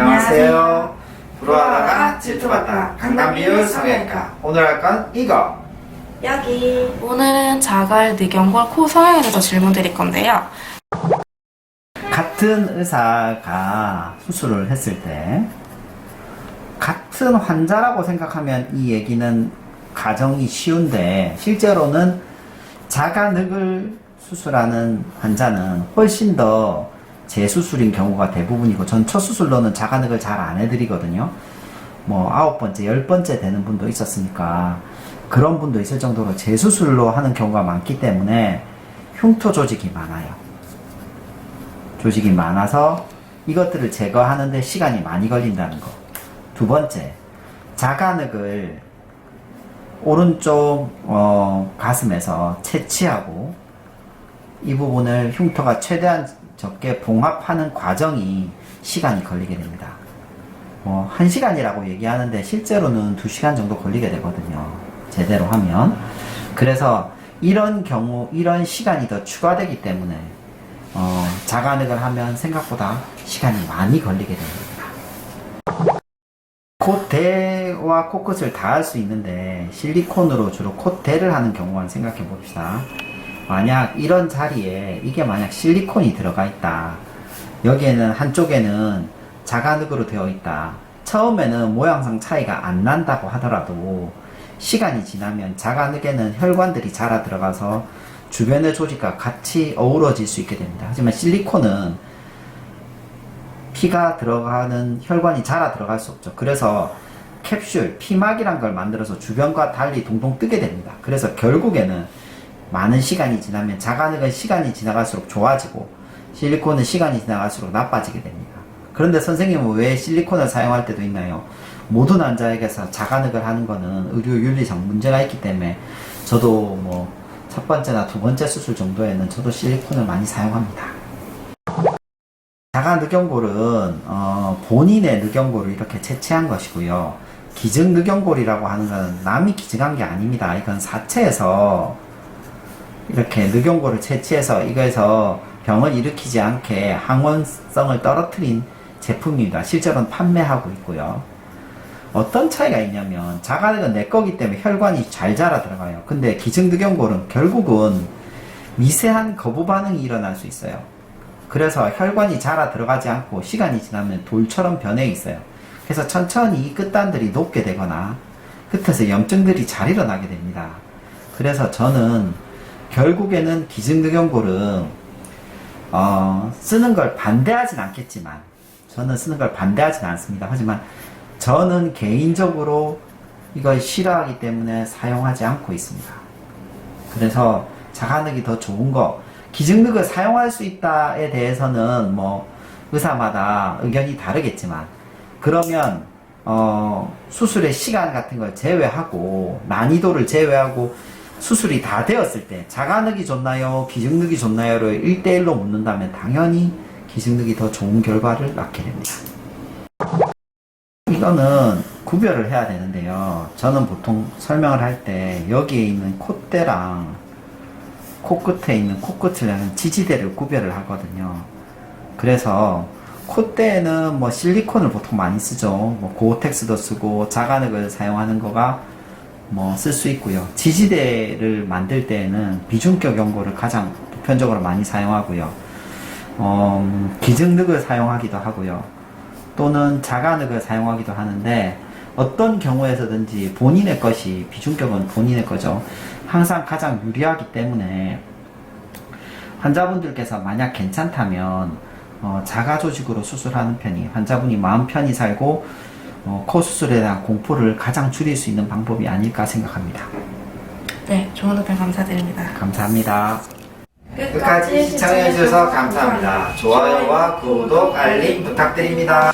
안녕하세요. 불어하다가 질투받다. 강남비율 성형외과. 오늘 할 건 이거. 여기. 오늘은 자갈, 늑연골, 코 성형에 대해서 질문 드릴 건데요. 같은 의사가 수술을 했을 때 같은 환자라고 생각하면 이 얘기는 가정이 쉬운데 실제로는 자가 늑을 수술하는 환자는 훨씬 더 재수술인 경우가 대부분이고 전 첫 수술로는 자가늑을 잘 안 해드리거든요. 뭐 아홉 번째, 열 번째 되는 분도 있었으니까 그런 분도 있을 정도로 재수술로 하는 경우가 많기 때문에 흉터 조직이 많아요. 조직이 많아서 이것들을 제거하는데 시간이 많이 걸린다는 거. 두 번째, 자가늑을 오른쪽 어, 가슴에서 채취하고 이 부분을 흉터가 최대한 적게 봉합하는 과정이 시간이 걸리게 됩니다. 뭐, 한 시간이라고 얘기하는데 실제로는 두 시간 정도 걸리게 되거든요. 제대로 하면. 그래서 이런 경우, 이런 시간이 더 추가되기 때문에 어, 자가늑을 하면 생각보다 시간이 많이 걸리게 됩니다. 콧대와 코끝을 다 할 수 있는데 실리콘으로 주로 콧대를 하는 경우만 생각해 봅시다. 만약 이런 자리에 이게 만약 실리콘이 들어가 있다. 여기에는 한쪽에는 자가늑으로 되어 있다. 처음에는 모양상 차이가 안 난다고 하더라도 시간이 지나면 자가늑에는 혈관들이 자라 들어가서 주변의 조직과 같이 어우러질 수 있게 됩니다. 하지만 실리콘은 피가 들어가는 혈관이 자라 들어갈 수 없죠. 그래서 캡슐, 피막이란 걸 만들어서 주변과 달리 동동 뜨게 됩니다. 그래서 결국에는 많은 시간이 지나면 자가늑은 시간이 지나갈수록 좋아지고 실리콘은 시간이 지나갈수록 나빠지게 됩니다. 그런데 선생님은 왜 실리콘을 사용할 때도 있나요? 모든 환자에게서 자가늑을 하는 거는 의료 윤리상 문제가 있기 때문에 저도 뭐 첫 번째나 두 번째 수술 정도에는 저도 실리콘을 많이 사용합니다. 자가 늑연골은 어, 본인의 늑연골을 이렇게 채취한 것이고요. 기증 늑연골이라고 하는 것은 남이 기증한 게 아닙니다. 이건 사체에서 이렇게 늑연골을 채취해서 이거에서 병을 일으키지 않게 항원성을 떨어뜨린 제품입니다. 실제로는 판매하고 있고요. 어떤 차이가 있냐면 자가늑은 내 거기 때문에 혈관이 잘 자라 들어가요. 근데 기증늑연골은 결국은 미세한 거부 반응이 일어날 수 있어요. 그래서 혈관이 자라 들어가지 않고 시간이 지나면 돌처럼 변해 있어요. 그래서 천천히 이 끝단들이 높게 되거나 끝에서 염증들이 잘 일어나게 됩니다. 그래서 저는 결국에는 기증늑연골은 어, 쓰는 걸 반대하진 않겠지만 저는 쓰는 걸 반대하진 않습니다. 하지만 저는 개인적으로 이걸 싫어하기 때문에 사용하지 않고 있습니다. 그래서 자가늑이 더 좋은 거, 기증늑을 사용할 수 있다에 대해서는 뭐 의사마다 의견이 다르겠지만 그러면 어, 수술의 시간 같은 걸 제외하고 난이도를 제외하고 수술이 다 되었을 때 자가늑이 좋나요? 기증늑이 좋나요?를 1대1로 묻는다면 당연히 기증늑이 더 좋은 결과를 낳게 됩니다. 이거는 구별을 해야 되는데요. 저는 보통 설명을 할 때 여기에 있는 콧대랑 코끝에 있는 코끝이라는 지지대를 구별을 하거든요. 그래서 콧대에는 뭐 실리콘을 보통 많이 쓰죠. 뭐 고텍스도 쓰고 자가늑을 사용하는 거가 뭐 쓸 수 있고요. 지지대를 만들 때에는 비중격 연고를 가장 보편적으로 많이 사용하고요. 어, 기증늑을 사용하기도 하고요. 또는 자가늑을 사용하기도 하는데 어떤 경우에서든지 본인의 것이 비중격은 본인의 거죠. 항상 가장 유리하기 때문에 환자분들께서 만약 괜찮다면 어, 자가 조직으로 수술하는 편이 환자분이 마음 편히 살고 어, 코 수술에 대한 공포를 가장 줄일 수 있는 방법이 아닐까 생각합니다. 네, 좋은 답변 감사드립니다. 감사합니다. 끝까지 시청해주셔서 감사합니다. 좋아요와 구독, 알림 부탁드립니다.